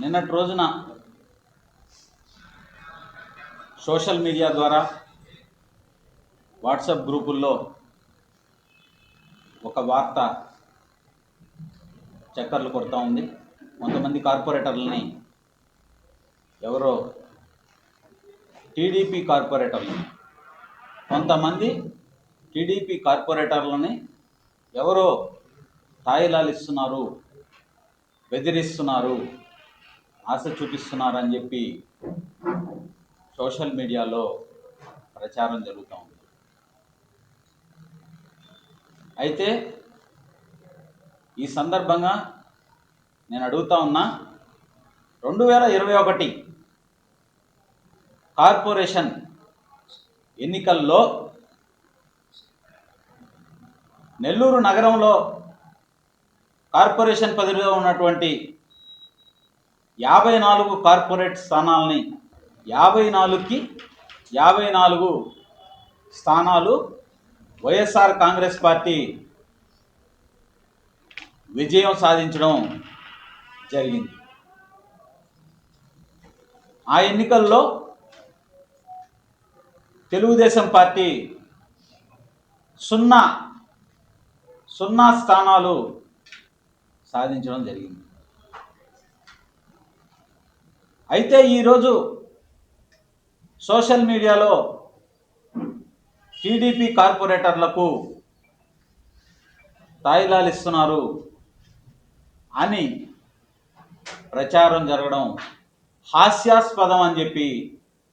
నిన్నటి రోజున social media ద్వారా వాట్సాప్ గ్రూపుల్లో ఒక వార్త చక్కర్లు కొడతా ఉంది. కొంతమంది కార్పొరేటర్లని ఎవరో టీడీపీ కార్పొరేటర్లు కొంతమంది టీడీపీ కార్పొరేటర్లని ఎవరో తాయిలాలు ఇస్తున్నారు బెదిరిస్తున్నారు. ఆశ చూపిస్తున్నారని చెప్పి సోషల్ మీడియాలో ప్రచారం జరుగుతూ ఉంది. అయితే ఈ సందర్భంగా నేను అడుగుతా ఉన్నా రెండు వేల ఇరవై ఒకటి కార్పొరేషన్ ఎన్నికల్లో నెల్లూరు నగరంలో కార్పొరేషన్ పదవిలో ఉన్నటువంటి యాభై నాలుగు కార్పొరేట్ స్థానాలని యాభై నాలుగుకి యాభై నాలుగు స్థానాలు వైఎస్ఆర్ కాంగ్రెస్ పార్టీ విజయం సాధించడం జరిగింది. ఆ ఎన్నికల్లో తెలుగుదేశం పార్టీ సున్నా సున్నా స్థానాలు సాధించడం జరిగింది. అయితే ఈరోజు సోషల్ మీడియాలో టీడీపీ కార్పొరేటర్లకు తాయిలాలు ఇస్తున్నారు అని ప్రచారం జరగడం హాస్యాస్పదం అని చెప్పి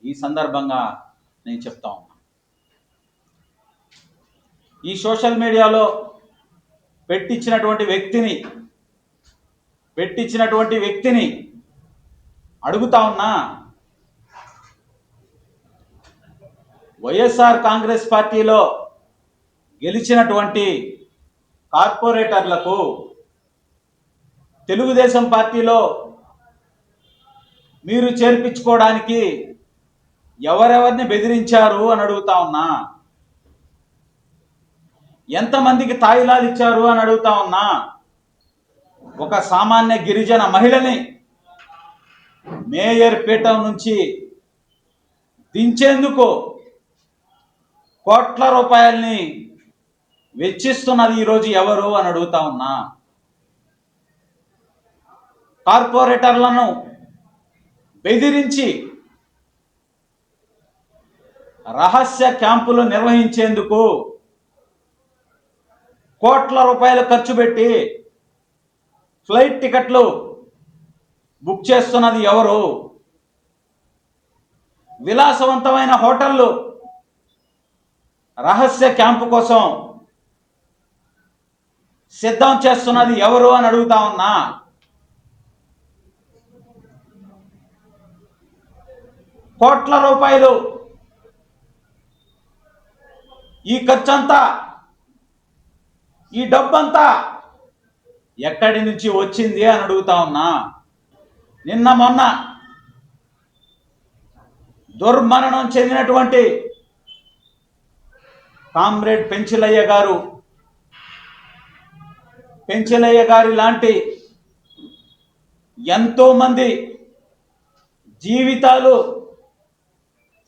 ఈ సందర్భంగా నేను చెప్తా ఉన్నా. ఈ సోషల్ మీడియాలో పెట్టించినటువంటి వ్యక్తిని పెట్టించినటువంటి వ్యక్తిని అడుగుతా ఉన్నా. వైఎస్ఆర్ కాంగ్రెస్ పార్టీలో గెలిచినటువంటి కార్పొరేటర్లకు తెలుగుదేశం పార్టీలో మీరు చేర్పించుకోవడానికి ఎవరెవరిని బెదిరించారు అని అడుగుతా ఉన్నా. ఎంతమందికి తాయిలాలు ఇచ్చారు అని అడుగుతా ఉన్నా. ఒక సామాన్య గిరిజన మహిళని మేయర్ పీఠం నుంచి దించేందుకు కోట్ల రూపాయల్ని వెచ్చిస్తున్నది ఈరోజు ఎవరు అని అడుగుతా ఉన్నా. కార్పొరేటర్లను బెదిరించి రహస్య క్యాంపులు నిర్వహించేందుకు కోట్ల రూపాయలు ఖర్చు పెట్టి ఫ్లైట్ టికెట్లు బుక్ చేస్తున్నది ఎవరు? విలాసవంతమైన హోటళ్ళు రహస్య క్యాంపు కోసం సిద్ధం చేస్తున్నది ఎవరు అని అడుగుతా ఉన్నా? కోట్ల రూపాయలు ఈ ఖర్చంతా ఈ డబ్బంతా ఎక్కడి నుంచి వచ్చింది అని అడుగుతా ఉన్నా? నిన్న మొన్న దుర్మరణం చెందినటువంటి కామ్రేడ్ పెంచిలయ్య గారు పెంచిలయ్య గారి లాంటి ఎంతోమంది జీవితాలు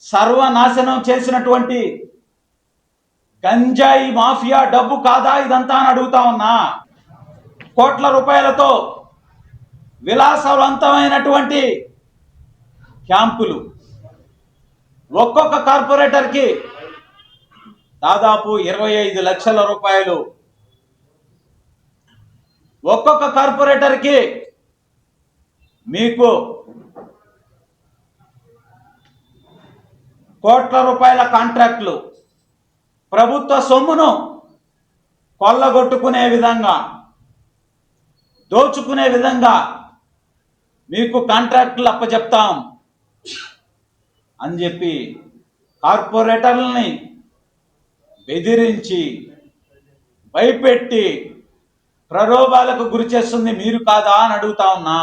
సర్వనాశనం చేసినటువంటి గంజాయి మాఫియా డబ్బు కాదా ఇదంతా అని అడుగుతా ఉన్నా. కోట్ల రూపాయలతో విలాసవంతమైనటువంటి క్యాంపులు. ఒక్కొక్క కార్పొరేటర్కి దాదాపు ఇరవై ఐదు లక్షల రూపాయలు. ఒక్కొక్క కార్పొరేటర్కి మీకు కోట్ల రూపాయల కాంట్రాక్ట్లు. ప్రభుత్వ సొమ్మును కొల్లగొట్టుకునే విధంగా దోచుకునే విధంగా మీకు కాంట్రాక్టులు అప్పచెప్తాం అని చెప్పి కార్పొరేటర్లని బెదిరించి భయపెట్టి ప్రలోభాలకు గురి చేస్తుంది మీరు కాదా అని అడుగుతా ఉన్నా.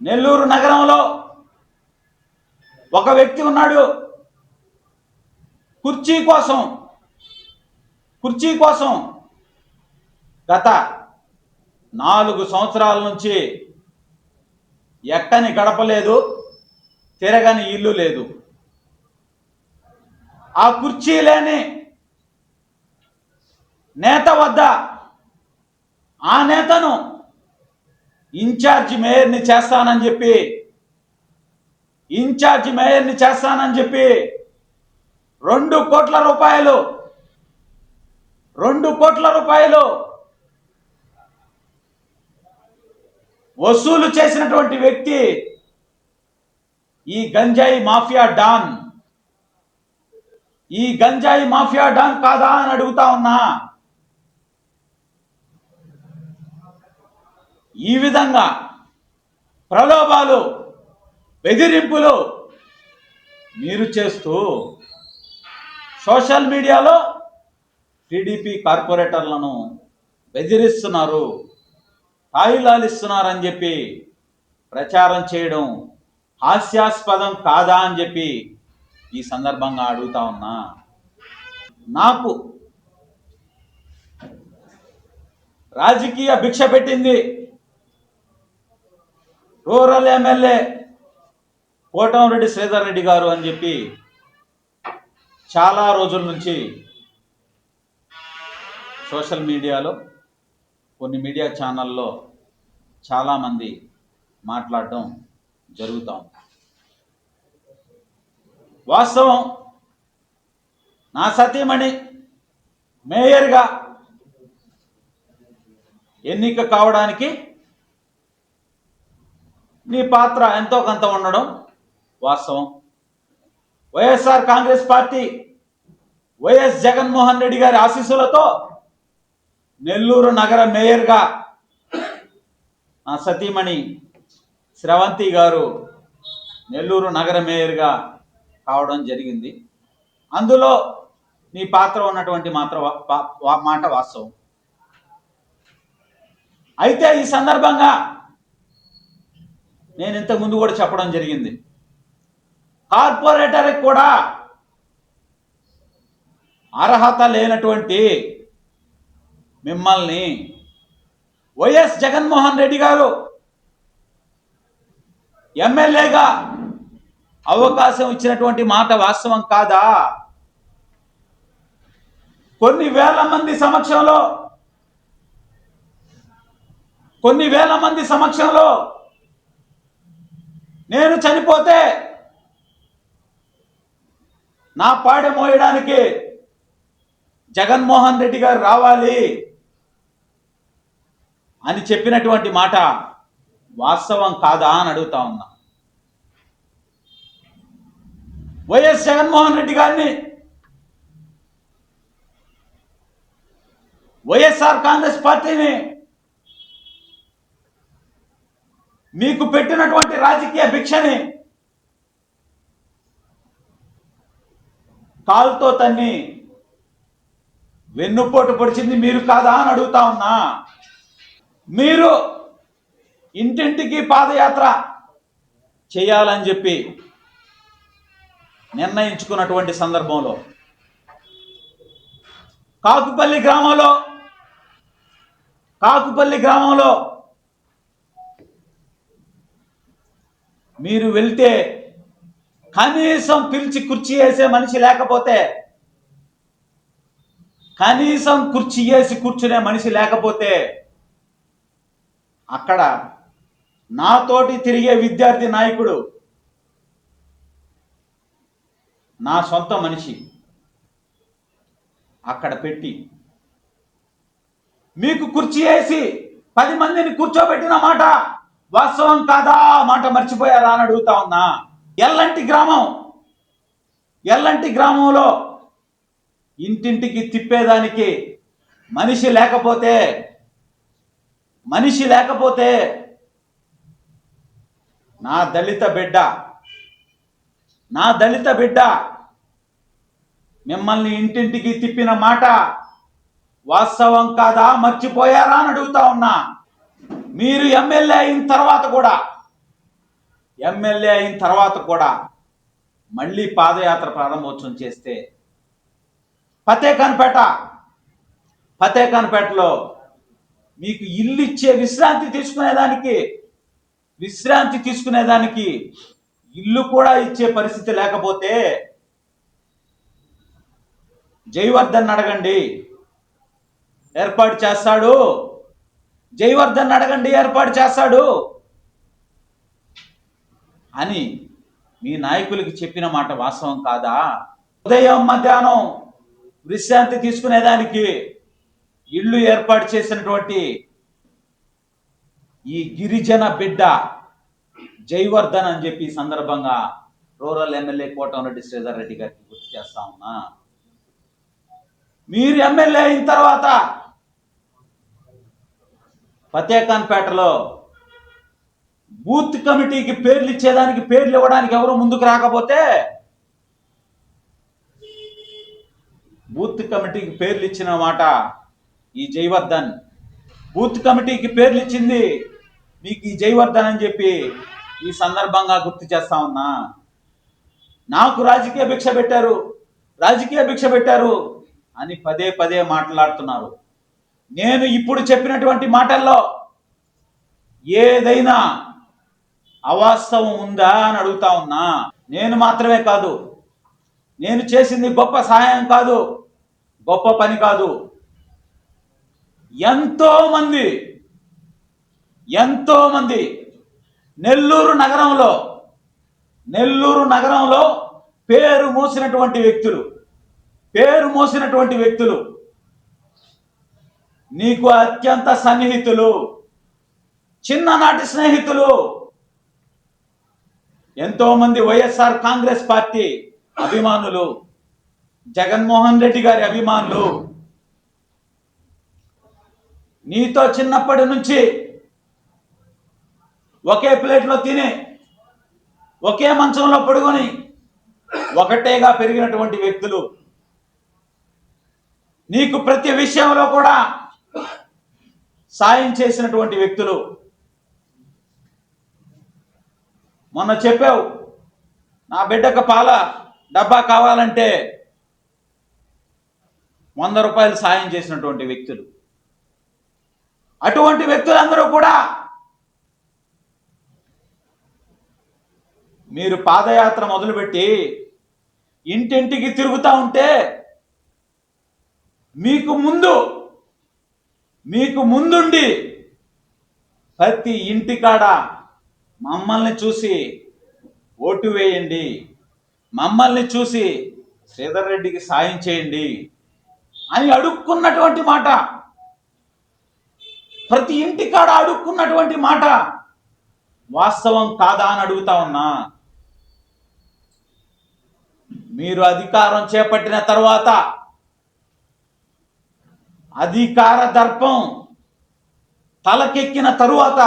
నెల్లూరు నగరంలో ఒక వ్యక్తి ఉన్నాడు. కుర్చీ కోసం కుర్చీ కోసం గత నాలుగు సంవత్సరాల నుంచి ఎక్కని గడపలేదు తిరగని ఇల్లు లేదు. ఆ కుర్చీ లేని నేత వద్ద ఆ నేతను ఇన్ఛార్జి మేయర్ని చేస్తానని చెప్పి ఇన్ఛార్జి మేయర్ని చేస్తానని చెప్పి రెండు కోట్ల రూపాయలు రెండు కోట్ల రూపాయలు వసూలు చేసినటువంటి వ్యక్తి ఈ గంజాయి మాఫియా డాన్. ఈ గంజాయి మాఫియా డాన్ కాదా అని అడుగుతా ఉన్నా. ఈ విధంగా ప్రలోభాలు బెదిరింపులు మీరు చేస్తూ సోషల్ మీడియాలో టీడీపీ కార్పొరేటర్లను బెదిరిస్తున్నారు. తాయిలాలిస్తున్నారని చెప్పి ప్రచారం చేయడం హాస్యాస్పదం కాదా అని చెప్పి ఈ సందర్భంగా అడుగుతా ఉన్నా. నాకు రాజకీయ భిక్ష పెట్టింది రూరల్ ఎమ్మెల్యే కోటంరెడ్డి శ్రీధర్ రెడ్డి గారు అని చెప్పి చాలా రోజుల నుంచి సోషల్ మీడియాలో కొన్ని మీడియా ఛానల్లో చాలామంది మాట్లాడడం జరుగుతాం వాస్తవం నా సతీమణి మేయర్గా ఎన్నిక కావడానికి నీ పాత్ర ఎంతో కొంత ఉండడం వాస్తవం. YSR Congress party YS Jaganmohan Reddy గారి ఆశీస్సులతో నెల్లూరు నగర మేయర్గా నా సతీమణి శ్రవంతి గారు నెల్లూరు నగర మేయర్గా కావడం జరిగింది. అందులో నీ పాత్ర ఉన్నటువంటి మాత్ర మాట వాస్తవం. అయితే ఈ సందర్భంగా నేను ఇంతకు ముందు కూడా చెప్పడం జరిగింది. కార్పొరేటర్కి కూడా అర్హత లేనటువంటి మిమ్మల్ని వైఎస్ జగన్మోహన్ రెడ్డి గారు ఎమ్మెల్యేగా అవకాశం ఇచ్చినటువంటి మాట వాస్తవం కాదా? కొన్ని వేల మంది సమక్షంలో కొన్ని వేల మంది సమక్షంలో నేను చనిపోతే నా పాడె మోయడానికి జగన్మోహన్ రెడ్డి గారు రావాలి. అని చెప్పినటువంటి మాట వాస్తవం కాదా అని అడుగుతా ఉన్నా. వైఎస్ జగన్మోహన్ రెడ్డి గారిని వైఎస్ఆర్ కాంగ్రెస్ పార్టీని మీకు పెట్టినటువంటి రాజకీయ భిక్షని కాలుతో తన్ని వెన్నుపోటు పొడిచింది మీరు కాదా అని అడుగుతా ఉన్నా. మీరు ఇంటింటికి పాదయాత్ర చేయాలని చెప్పి నిర్ణయించుకున్నటువంటి సందర్భంలో కాకుపల్లి గ్రామంలో కాకుపల్లి గ్రామంలో మీరు వెళ్తే కనీసం పిలిచి కుర్చీ వేసే మనిషి లేకపోతే కనీసం కుర్చీ వేసి కూర్చునే మనిషి లేకపోతే అక్కడ నాతోటి తిరిగే విద్యార్థి నాయకుడు నా సొంత మనిషి. అక్కడ పెట్టి మీకు కుర్చీ వేసి పది మందిని కూర్చోబెట్టిన మాట వాస్తవం కాదా? మాట మర్చిపోయారా అని అడుగుతా ఉన్నా. ఎల్లంటి గ్రామం ఎల్లంటి గ్రామంలో ఇంటింటికి తిప్పేదానికి మనిషి లేకపోతే మనిషి లేకపోతే నా దళిత బిడ్డ నా దళిత బిడ్డ మిమ్మల్ని ఇంటింటికి తిప్పిన మాట వాస్తవం కాదా? మర్చిపోయారా అని అడుగుతా ఉన్నా. మీరు ఎమ్మెల్యే అయిన తర్వాత కూడా ఎమ్మెల్యే అయిన తర్వాత కూడా మళ్ళీ పాదయాత్ర ప్రారంభోత్సవం చేస్తే ఫతేఖాన్పేట ఫతేఖాన్పేటలో మీకు ఇల్లు ఇచ్చే విశ్రాంతి తీసుకునేదానికి విశ్రాంతి తీసుకునేదానికి ఇల్లు కూడా ఇచ్చే పరిస్థితి లేకపోతే జయవర్ధన్ అడగండి. ఏర్పాటు చేస్తాడు. జయవర్ధన్ అడగండి ఏర్పాటు చేస్తాడు. అని మీ నాయకులకి చెప్పిన మాట వాస్తవం కాదా? ఉదయం మధ్యాహ్నం విశ్రాంతి తీసుకునేదానికి ఇల్లు ఏర్పాటు చేసినటువంటి ఈ గిరిజన బిడ్డ జయవర్ధన్ అని చెప్పి సందర్భంగా రూరల్ ఎమ్మెల్యే కోటంరెడ్డి శ్రీధర్ రెడ్డి గారికి గుర్తు చేస్తా ఉన్నా. మీరు ఎమ్మెల్యే అయిన తర్వాత ఫతేఖాన్పేటలో బూత్ కమిటీకి పేర్లు ఇచ్చేదానికి పేర్లు ఇవ్వడానికి ఎవరు ముందుకు రాకపోతే బూత్ కమిటీకి పేర్లు ఇచ్చిన మాట ఈ జయవర్ధన్ బూత్ కమిటీకి పేర్లు ఇచ్చింది మీకు ఈ జయవర్ధన్ అని చెప్పి ఈ సందర్భంగా గుర్తు చేస్తా ఉన్నా. నాకు రాజకీయ భిక్ష పెట్టారు రాజకీయ భిక్ష పెట్టారు అని పదే పదే మాట్లాడుతున్నారు. నేను ఇప్పుడు చెప్పినటువంటి మాటల్లో ఏదైనా అవాస్తవం ఉందా అని అడుగుతా ఉన్నా. నేను మాత్రమే కాదు నేను చేసింది గొప్ప సహాయం కాదు గొప్ప పని కాదు. ఎంతో మంది ఎంతో మంది నెల్లూరు నగరంలో నెల్లూరు నగరంలో పేరు మోసినటువంటి వ్యక్తులు పేరు మోసినటువంటి వ్యక్తులు నీకు అత్యంత సన్నిహితులు చిన్ననాటి స్నేహితులు ఎంతో మంది వైఎస్ఆర్ కాంగ్రెస్ పార్టీ అభిమానులు జగన్మోహన్ రెడ్డి గారి అభిమానులు నీతో చిన్నప్పటి నుంచి ఒకే ప్లేట్లో తిని ఒకే మంచంలో పడుకొని ఒకటేగా పెరిగినటువంటి వ్యక్తులు. నీకు ప్రతి విషయంలో కూడా సాయం చేసినటువంటి వ్యక్తులు. మొన్న చెప్పావు నా బిడ్డకు పాల డబ్బా కావాలంటే వంద రూపాయలు సాయం చేసినటువంటి వ్యక్తులు. అటువంటి వ్యక్తులందరూ కూడా మీరు పాదయాత్ర మొదలుపెట్టి ఇంటింటికి తిరుగుతూ ఉంటే మీకు ముందు మీకు ముందుండి ప్రతి ఇంటికాడ మమ్మల్ని చూసి ఓటు వేయండి. మమ్మల్ని చూసి శ్రీధర్ రెడ్డికి సాయం చేయండి అని అడుక్కున్నటువంటి మాట. ప్రతి ఇంటికాడ అడుక్కున్నటువంటి మాట వాస్తవం కాదా అని అడుగుతా ఉన్నా. మీరు అధికారం చేపట్టిన తర్వాత అధికార దర్పం తలకెక్కిన తరువాత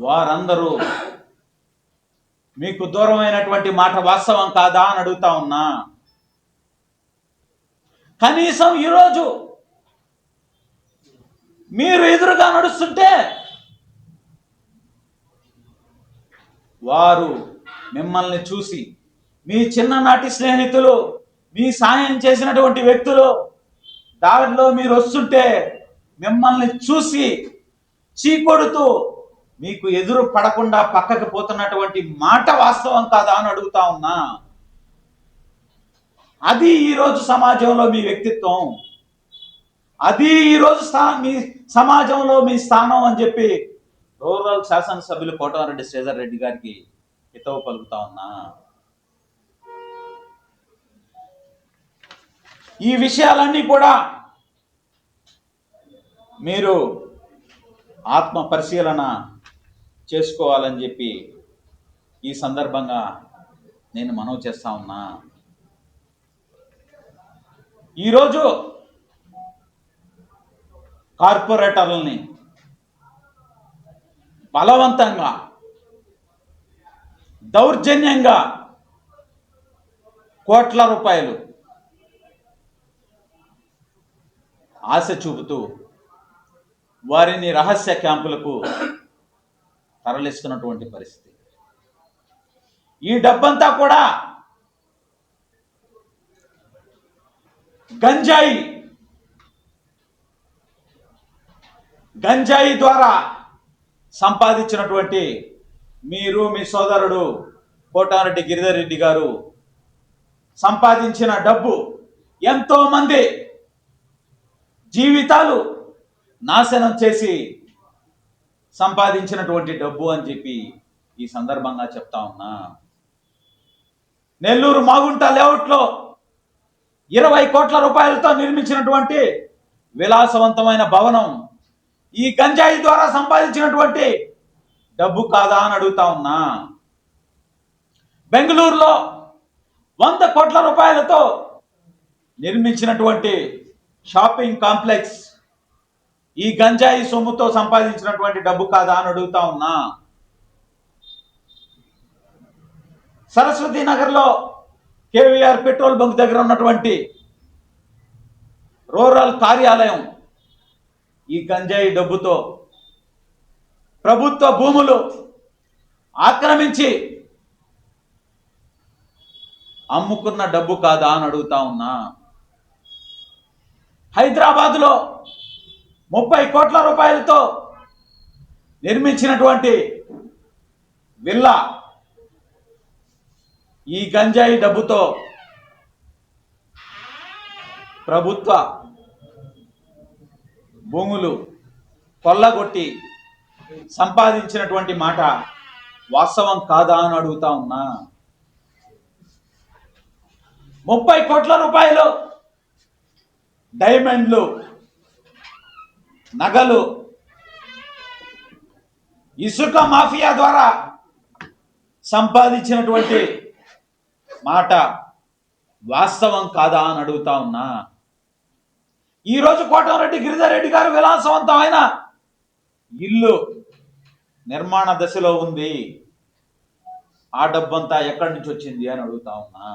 వారందరూ మీకు దూరమైనటువంటి మాట వాస్తవం కాదా అని అడుగుతా ఉన్నా. కనీసం ఈరోజు మీరు ఎదురుగా నడుస్తుంటే వారు మిమ్మల్ని చూసి మీ చిన్ననాటి స్నేహితులు మీ సాయం చేసినటువంటి వ్యక్తులు దారిలో మీరు వస్తుంటే మిమ్మల్ని చూసి చీకొడుతూ మీకు ఎదురు పడకుండా పక్కకి పోతున్నటువంటి మాట వాస్తవం కాదా అని అడుగుతా ఉన్నా. అది ఈరోజు సమాజంలో మీ వ్యక్తిత్వం. అది ఈరోజు స్థా మీ సమాజంలో మీ స్థానం అని చెప్పి రూరల్ శాసనసభ్యులు కోటమారెడ్డి శ్రీధర్ రెడ్డి గారికి హితవు పలుకుతా ఉన్నా. ఈ విషయాలన్నీ కూడా మీరు ఆత్మ పరిశీలన చేసుకోవాలని చెప్పి ఈ సందర్భంగా నేను మనవి చేస్తా ఉన్నా. ఈరోజు కార్పొరేటర్లని బలవంతంగా దౌర్జన్యంగా కోట్ల రూపాయలు ఆశ చూపుతూ వారిని రహస్య క్యాంపులకు తరలిస్తున్నటువంటి పరిస్థితి. ఈ డబ్బంతా కూడా గంజాయి గంజాయి ద్వారా సంపాదించినటువంటి మీరు మీ సోదరుడు కోటారెడ్డి గిరిధర్ రెడ్డి గారు సంపాదించిన డబ్బు ఎంతోమంది జీవితాలు నాశనం చేసి సంపాదించినటువంటి డబ్బు అని చెప్పి ఈ సందర్భంగా చెప్తా ఉన్నా. నెల్లూరు మాగుంట లేఅవుట్లో ఇరవై కోట్ల రూపాయలతో నిర్మించినటువంటి విలాసవంతమైన భవనం ఈ గంజాయి ద్వారా సంపాదించినటువంటి డబ్బు కాదా అని అడుగుతా ఉన్నా. బెంగళూరులో వంద కోట్ల రూపాయలతో నిర్మించినటువంటి షాపింగ్ కాంప్లెక్స్ ఈ గంజాయి సొమ్ముతో సంపాదించినటువంటి డబ్బు కాదా అని అడుగుతా ఉన్నా. సరస్వతి నగర్లో కేవీఆర్ పెట్రోల్ బంక్ దగ్గర ఉన్నటువంటి రూరల్ కార్యాలయం ఈ గంజాయి డబ్బుతో ప్రభుత్వ భూములు ఆక్రమించి అమ్ముకున్న డబ్బు కాదా అని అడుగుతా ఉన్నా. హైదరాబాదులో ముప్పై కోట్ల రూపాయలతో నిర్మించినటువంటి విల్లా ఈ గంజాయి డబ్బుతో ప్రభుత్వ భూములు కొల్లగొట్టి సంపాదించినటువంటి మాట వాస్తవం కాదా అని అడుగుతా ఉన్నా. ముప్పై కోట్ల రూపాయలు డైమండ్లు నగలు ఇసుక మాఫియా ద్వారా సంపాదించినటువంటి మాట వాస్తవం కాదా అని అడుగుతా ఉన్నా. ఈరోజు కోటమరెడ్డి గిరిజారెడ్డి గారు విలాసవంతమైన ఇల్లు నిర్మాణ దశలో ఉంది. ఆ డబ్బంతా ఎక్కడి నుంచి వచ్చింది అని అడుగుతా ఉన్నా.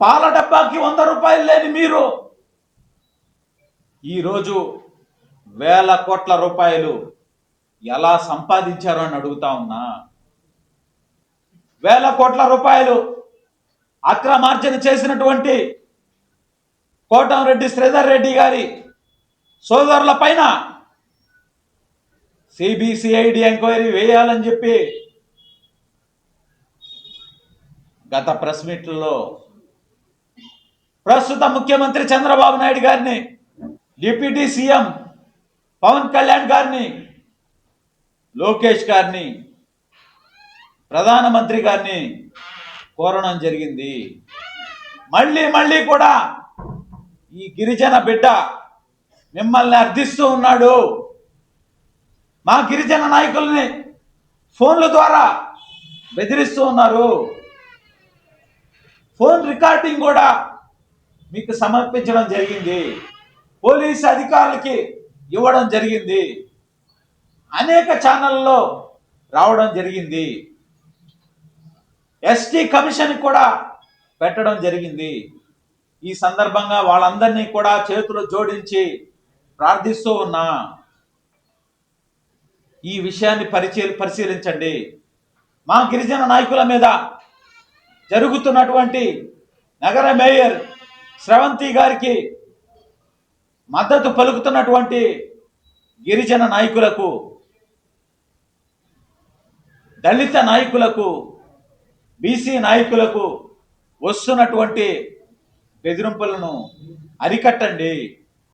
పాల డబ్బాకి వంద రూపాయలు లేని మీరు ఈరోజు వేల కోట్ల రూపాయలు ఎలా సంపాదించారు అని అడుగుతా ఉన్నా. వేల కోట్ల రూపాయలు అక్రమార్జన చేసినటువంటి కోటంరెడ్డి శ్రీధర్ రెడ్డి గారి సోదరుల పైన సిబిసిఐడి ఎంక్వైరీ వేయాలని చెప్పి గత ప్రెస్ మీట్లలో ప్రస్తుత ముఖ్యమంత్రి చంద్రబాబు నాయుడు గారిని డిప్యూటీ సీఎం పవన్ కళ్యాణ్ గారిని లోకేష్ గారిని ప్రధానమంత్రి గారిని కోరడం జరిగింది. మళ్ళీ మళ్ళీ కూడా ఈ గిరిజన బిడ్డ మిమ్మల్ని అర్థిస్తూ ఉన్నాడు. మా గిరిజన నాయకుల్ని ఫోన్ల ద్వారా బెదిరిస్తూ ఉన్నారు. ఫోన్ రికార్డింగ్ కూడా మీకు సమర్పించడం జరిగింది. పోలీస్ అధికారులకి ఇవ్వడం జరిగింది. అనేక ఛానళ్ళలో రావడం జరిగింది. ఎస్టీ కమిషన్ కూడా పెట్టడం జరిగింది. ఈ సందర్భంగా వాళ్ళందరినీ కూడా చేతులు జోడించి ప్రార్థిస్తూ ఉన్నా. ఈ విషయాన్ని పరిచీ పరిశీలించండి. మా గిరిజన నాయకుల మీద జరుగుతున్నటువంటి నగర మేయర్ స్రవంతి గారికి మద్దతు పలుకుతున్నటువంటి గిరిజన నాయకులకు దళిత నాయకులకు బీసీ నాయకులకు వస్తున్నటువంటి బెదిరింపులను అరికట్టండి.